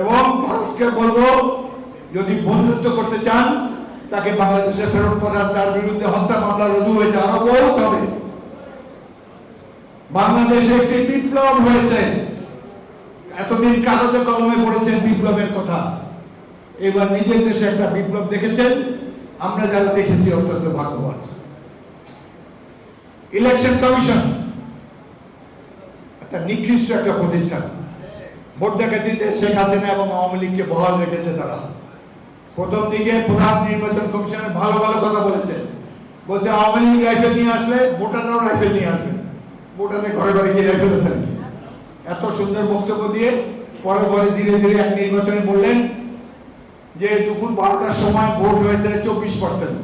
এবং ভারতকে বলব, যদি বন্ধুত্ব করতে চান, তাকে বাংলাদেশে ফেরত পাঠান। তার বিরুদ্ধে হত্যা মামলা রুজু হয়েছে, আরও বহুত হবে। বাংলাদেশে একটি বিপ্লব হয়েছে। এতদিন কাগজে কলমে পড়েছেন বিপ্লবের কথা। এবার নিজের দেশে একটা বিপ্লব দেখেছেন। আমরা যারা দেখেছি, অত্যন্ত ভাগ্যবান। ইলেকশন কমিশন, একটা নিকৃষ্ট একটা প্রতিষ্ঠান। ভোট ডাকাতিতে শেখ হাসিনা এবং আওয়ামী লীগকে বহাল রেখেছে তারা। প্রথম দিকে প্রধান নির্বাচন কমিশনের ভালো ভালো কথা বলেছে বলছে, আওয়ামী লীগ রাইফেল নিয়ে আসলে ভোটাররাও রাইফেল নিয়ে আসবে। ভোটারের ঘরে ঘরে গিয়ে রাইফেল আছে এত সুন্দর বক্তব্য দিয়ে পরে পরে ধীরে ধীরে এক নির্বাচনে বললেন যে, দুপুর বারোটার সময় ভোট হয়েছে চব্বিশ পার্সেন্ট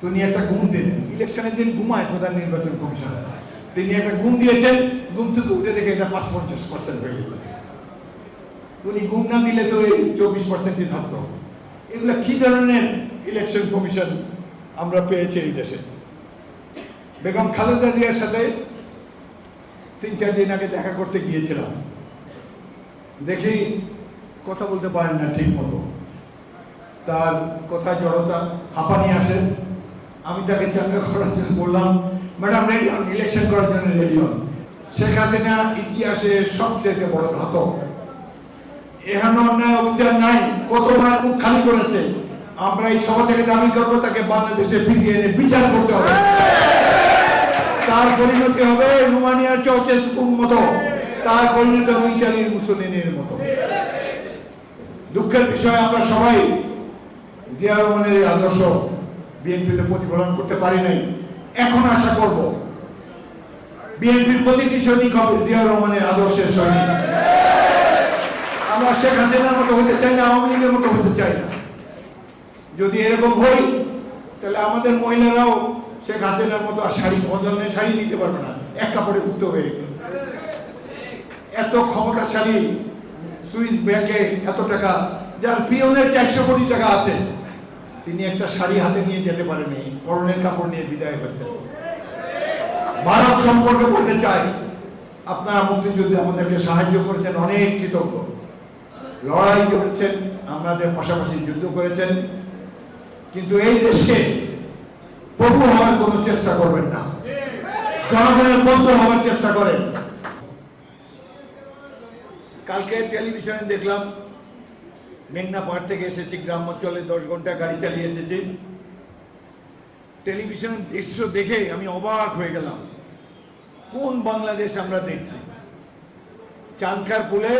তিনি একটা ঘুম দিন। ইলেকশনের দিন ঘুমায় প্রধান নির্বাচন কমিশন তিনি একটা ঘুম দিয়েছেন, ঘুম থেকে উঠে দেখে এটা পাঁচ পঞ্চাশ পার্সেন্ট হয়ে গেছে। উনি গুম না দিলে তো এই চব্বিশ পার্সেন্টই থাকতো। এগুলো কি ধরনের ইলেকশন কমিশন আমরা পেয়েছি এই দেশে? বেগম খালেদা জিয়ার সাথে তিন চার দিন আগে দেখা করতে গিয়েছিলাম। দেখি কথা বলতে পারেন না ঠিক মতো। তার কথা জড়তা হাঁপানি আসে। আমি তাকে চাঙ্গা করার জন্য বললাম, ম্যাডাম রেডি হন ইলেকশন করার জন্য রেডি হন। শেখ হাসিনা ইতিহাসে সবচেয়ে বড় ঘাতক এখানে অন্যায় অভিযান নাই কত মায়ের মুখ খালি করেছে। আমরা এই সভা থেকে দাবি করব, তাকে বাংলাদেশে ফিরিয়ে এনে বিচার করতে হবে। তার পরিণতি হবে রুমানিয়ার চৌচেস্কুর মতো। তার পরিণতি হবে ইটালির মুসলিনের মতো। দুঃখের বিষয়, আমরা সবাই জিয়া রহমানের আদর্শ বিএনপিতে প্রতিফলন করতে পারি নাই। এখন আশা করব, বিএনপির প্রতিটি সৈনিক হবে জিয়া রহমানের আদর্শের সৈনিক। আমরা শেখ হাসিনার মতো হতে চাই না, আওয়ামী লীগের মতো হতে চাই না। যদি এরকম হই তাহলে আমাদের মহিলারাও শেখ হাসিনার মতো আর শাড়ি বদলের শাড়ি নিতে পারবে না। এক কাপড়ে উঠতে হবে। এত ক্ষমতাশালী সুইস ব্যাংকে এত টাকা, যার পিয়নের চারশো কোটি টাকা আছে, তিনি একটা শাড়ি হাতে নিয়ে যেতে পারেনি পরনের কাপড় নিয়ে বিদায় হয়েছে। ভারত সম্পর্কে বলতে চাই, আপনারা মুক্তিযুদ্ধে আমাদেরকে সাহায্য করেছেন, অনেক কৃতজ্ঞ। লড়াই করেছেন, আমাদের পাশাপাশি যুদ্ধ করেছেন। কিন্তু এই দেশকে প্রভু হওয়ার কোনো চেষ্টা করবেন না। জনগণের বন্ধু হওয়ার চেষ্টা করেন। কালকে টেলিভিশনে দেখলাম, মেঘনা থেকে এসেছি গ্রামাঞ্চলে দশ ঘণ্টা গাড়ি চালিয়ে এসেছি। টেলিভিশনের দৃশ্য দেখে আমি অবাক হয়ে গেলাম। কোন বাংলাদেশ আমরা দেখছি? চানখার পুলে